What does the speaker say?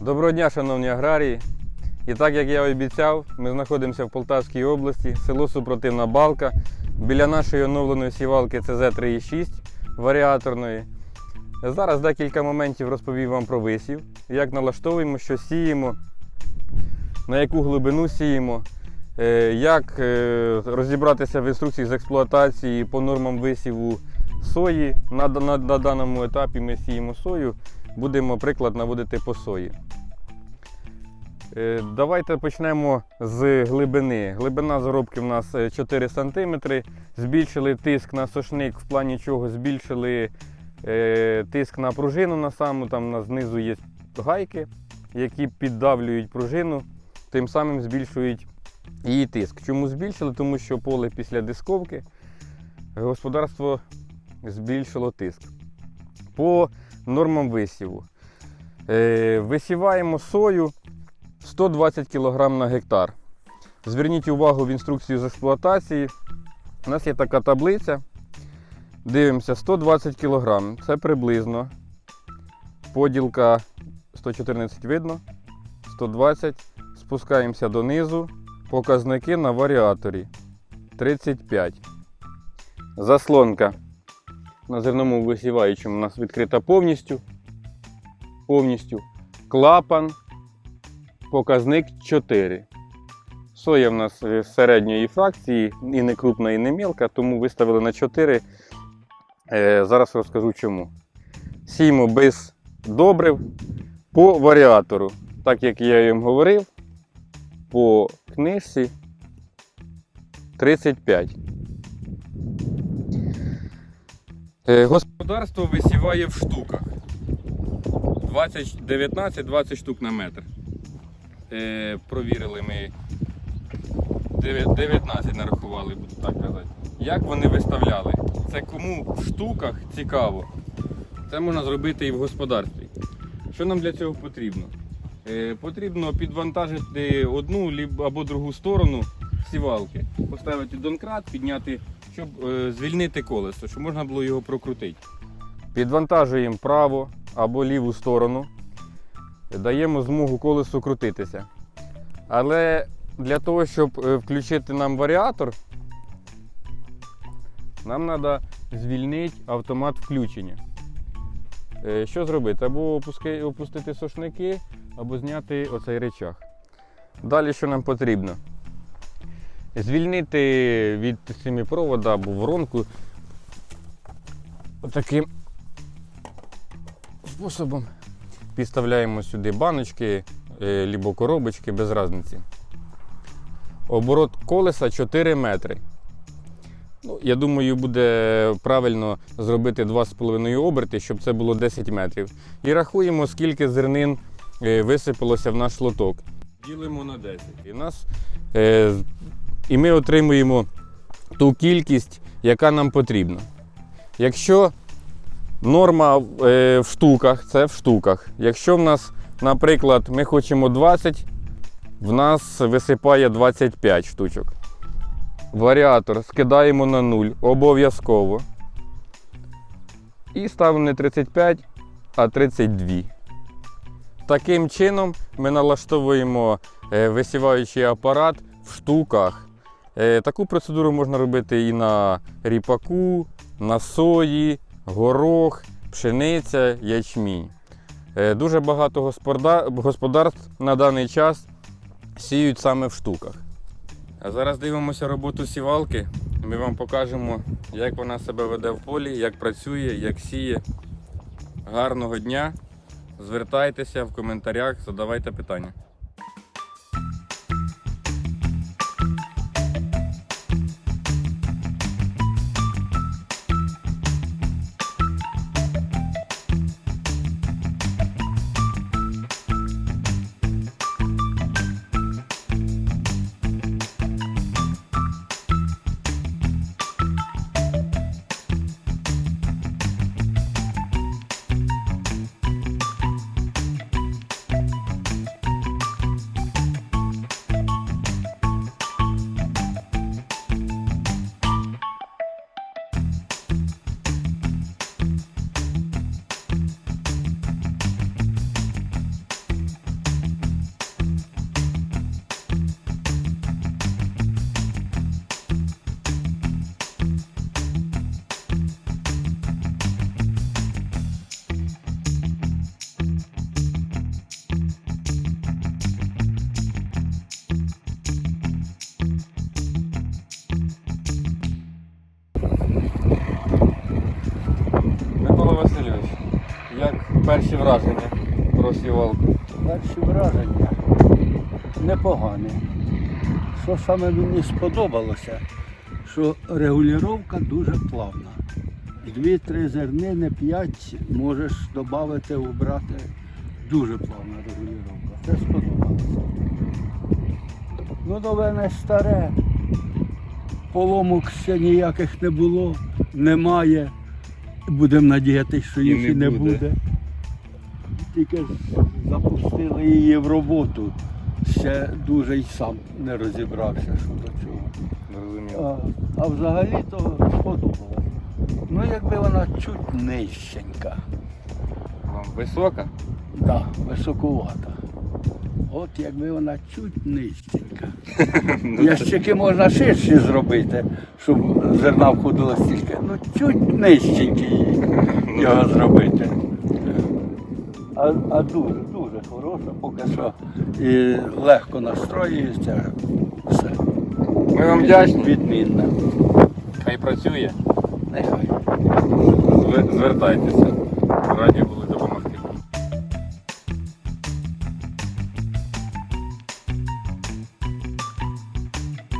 Доброго дня, шановні аграрії. І так як я обіцяв, ми знаходимося в Полтавській області, село Супротивна Балка. Біля нашої оновленої сівалки CZ 3.6 варіаторної. Зараз декілька моментів розповім вам про висів, як налаштовуємо, що сіємо, на яку глибину сіємо, е, як е, розібратися в інструкції з експлуатації по нормам висіву сої. На, на, на даному етапі ми сіємо сою, будемо приклад наводити по сої. Е, Давайте почнемо з глибини. Глибина заробки в нас е, 4 см. Збільшили тиск на сошник, в плані чого збільшили е, тиск на пружину на саму, там на знизу є гайки, які піддавлюють пружину, тим самим збільшують її тиск. Чому збільшили? Тому що поле після дисковки господарство збільшило тиск. По нормам висіву. Е, Висіваємо сою 120 кг на гектар. Зверніть увагу в інструкцію з експлуатації. У нас є така таблиця. Дивимося 120 кг. Це приблизно. Поділка 114 видно. 120. Спускаємося донизу. Показники на варіаторі 35. Заслонка на зерному висіваючому у нас відкрита повністю. Повністю. Клапан показник 4. Соя в нас е, середньої фракції, і не крупна, і не мілка, тому виставили на 4. Е, Зараз розкажу чому. Сіємо без добрив по варіатору. Так як я їм говорив, по книжці 35. Господарство висіває в штуках. 19-20 штук на метр. Е, провірили ми 19 нарахували, буду так казати. Як вони виставляли? Це кому в штуках цікаво. Це можна зробити і в господарстві. Що нам для цього потрібно? Е, потрібно підвантажити одну або другу сторону сівалки, поставити донкрат, підняти, щоб е, звільнити колесо, щоб можна було його прокрутити. Підвантажуємо праву або ліву сторону, даємо змогу колесу крутитися. Але для того, щоб е, включити нам варіатор, нам треба звільнити автомат включення. Е, Що зробити? Або опустити сошники, або зняти оцей речах. Далі що нам потрібно? Звільнити від семипровода або воронку таким способом. Підставляємо сюди баночки, е, либо коробочки, без різниці. Оборот колеса 4 метри. Ну, я думаю, буде правильно зробити 2,5 оберти, щоб це було 10 метрів. І рахуємо, скільки зернин е, висипалося в наш лоток. Ділимо на 10. І, у нас, е, і ми отримуємо ту кількість, яка нам потрібна. Якщо норма е, в штуках, це в штуках. Якщо в нас, наприклад, ми хочемо 20, в нас висипає 25 штучок. Варіатор скидаємо на 0 обов'язково. І ставимо не 35, а 32. Таким чином ми налаштовуємо е, висіваючий апарат в штуках. Е, Таку процедуру можна робити і на ріпаку, на сої, горох, пшениця, ячмінь. Е, Дуже багато господарств, на даний час сіють саме в штуках. А зараз дивимося роботу сівалки. Ми вам покажемо, як вона себе веде в полі, як працює, як сіє. Гарного дня! Звертайтеся в коментарях, задавайте питання. Перші враження про сівалку. Перші враження непогані. Що саме мені сподобалося, що регулювання дуже плавна. Дві-три зернини, п'ять можеш додати, убрати. Дуже плавна регулювання. Це сподобалося. Ну, нове не старе. Поломок ще ніяких не було, немає. Будемо надіятися, що їх і не буде. буде. Тільки запустили її в роботу. Ще дуже й сам не розібрався, що до чого. Зрозуміло. А, а взагалі то сподобалось. Ну, якби вона чуть нижченька, Вам висока? да, високувата. От якби вона чуть нижченька. Ящики можна ширші зробити, щоб зерна входило стільки. Ну, чуть нижченькі його зробити. А, а дуже, дуже хороша, поки що і легко настроюється. Все. Ми вам вдячні. Відмінно. Хай працює. Нехай. Звертайтеся. Раді.